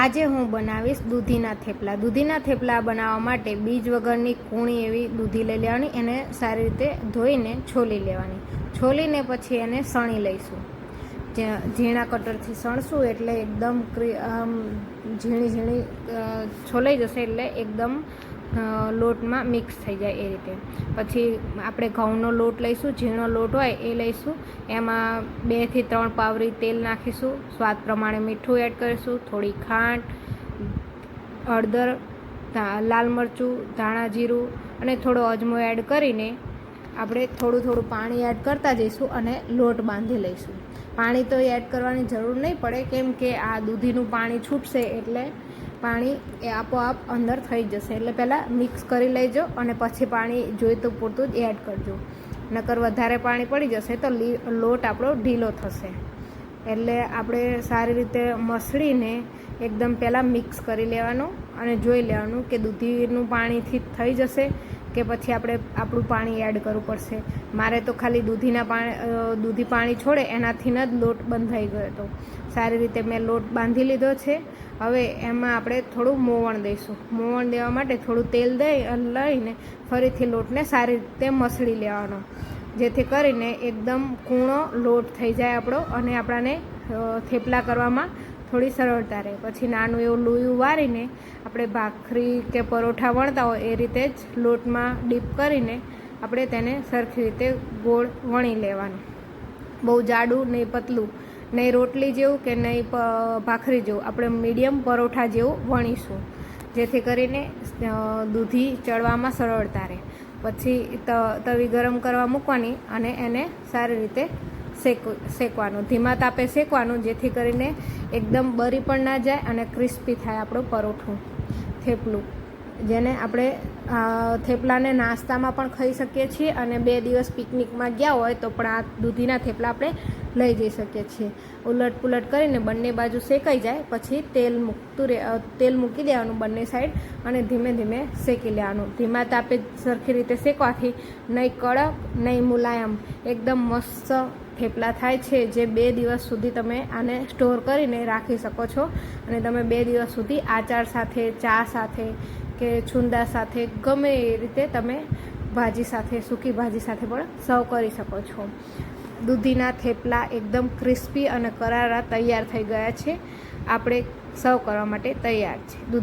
આજે હું બનાવીશ દૂધીના થેપલા. દૂધીના થેપલા બનાવવા માટે બીજ વગરની કૂણી એવી દૂધી લઈ લેવાની, એને સારી રીતે ધોઈને છોલી લેવાની. છોલીને પછી એને સણી લઈશું. ઝીણા કટરથી સણશું એટલે એકદમ આમ ઝીણી ઝીણી છોલાઈ જશે એટલે એકદમ લોટમાં મિક્સ થઈ જાય એ રીતે. પછી આપણે ઘઉંનો લોટ લઈશું, ઝીણો લોટ હોય એ લઈશું. એમાં બેથી ત્રણ પાવરી તેલ નાખીશું, સ્વાદ પ્રમાણે મીઠું એડ કરીશું, થોડી ખાંડ, હળદર લાલ મરચું, ધાણા જીરું અને થોડો અજમો એડ કરીને આપણે થોડું થોડું પાણી એડ કરતા જઈશું અને લોટ બાંધી લઈશું. પાણી તો એડ કરવાની જરૂર નહીં પડે, કેમ કે આ દૂધીનું પાણી છૂટશે એટલે પાણી એ આપોઆપ અંદર થઈ જશે. એટલે પહેલાં મિક્સ કરી લેજો અને પછી પાણી જોઈતું પૂરતું જ એડ કરજો. નકર વધારે પાણી પડી જશે તો લોટ આપણો ઢીલો થશે. એટલે આપણે સારી રીતે મસળીને એકદમ પહેલાં મિક્સ કરી લેવાનું અને જોઈ લેવાનું કે દૂધીનું પાણીથી થઈ જશે કે પછી આપણે આપણું પાણી એડ કરવું પડશે. મારે તો ખાલી દૂધીના પાણી દૂધી પાણી છોડે, એનાથી જ લોટ બંધાઈ ગયો હતો. સારી રીતે મેં લોટ બાંધી લીધો છે. હવે એમાં આપણે થોડું મોવણ દઈશું. મોવણ દેવા માટે થોડું તેલ દઈ લઈને ફરીથી લોટને સારી રીતે મસળી લેવાનો. જેથી કરીને એકદમ કૂણો લોટ થઈ જાય આપણો અને આપણાને થેપલા કરવામાં થોડી સરળતા રહે. પછી નાનું એવું લોયું વારીને આપણે ભાખરી કે પરોઠા વણતા હોય એ રીતે જ લોટમાં ડીપ કરીને આપણે તેને સરખી રીતે ગોળ વણી લેવાનું. બહુ જાડું નહીં પતલું, નહીં રોટલી જેવું કે નહીં ભાખરી જેવું. આપણે મીડિયમ પરોઠા જેવું વણીશું. જેથી કરીને દૂધી ચડવામાં સરળતા રહે. પછી તવી ગરમ કરવા મૂકવાની અને એને સારી રીતે શેક, શેકવાનું, ધીમા તાપે શેકવાનું, જેથી કરીને એકદમ બરી પણ ના જાય અને ક્રિસ્પી થાય આપણું પરોઠું, થેપલું, જેને આપણે થેપલાને નાસ્તામાં પણ ખાઈ શકીએ છીએ અને બે દિવસ પિકનિકમાં ગયા હોય તો પણ આ દૂધીના થેપલા આપણે લઈ જઈ શકીએ છીએ. ઉલટ પુલટ કરીને બંને બાજુ શેકાઈ જાય, પછી તેલ મૂકતું રહે તેલ મૂકી દેવાનું બંને સાઈડ અને ધીમે ધીમે શેકી લેવાનું. ધીમા તાપે સરખી રીતે શેકવાથી નહીં કડક, નહીં મુલાયમ, એકદમ મસ્ત થેપલા થાય છે જે બે દિવસ સુધી તમે આને સ્ટોર કરીને રાખી શકો છો. અને તમે બે દિવસ સુધી આચાર સાથે, ચા સાથે કે છુંદા સાથે ગમે એ રીતે તમે ભાજી સાથે, સૂકી ભાજી સાથે પણ સર્વ કરી શકો છો. દૂધીના થેપલા એકદમ ક્રિસ્પી અને કરારા તૈયાર થઈ ગયા છે. આપણે સર્વ કરવા માટે તૈયાર છે. દૂધ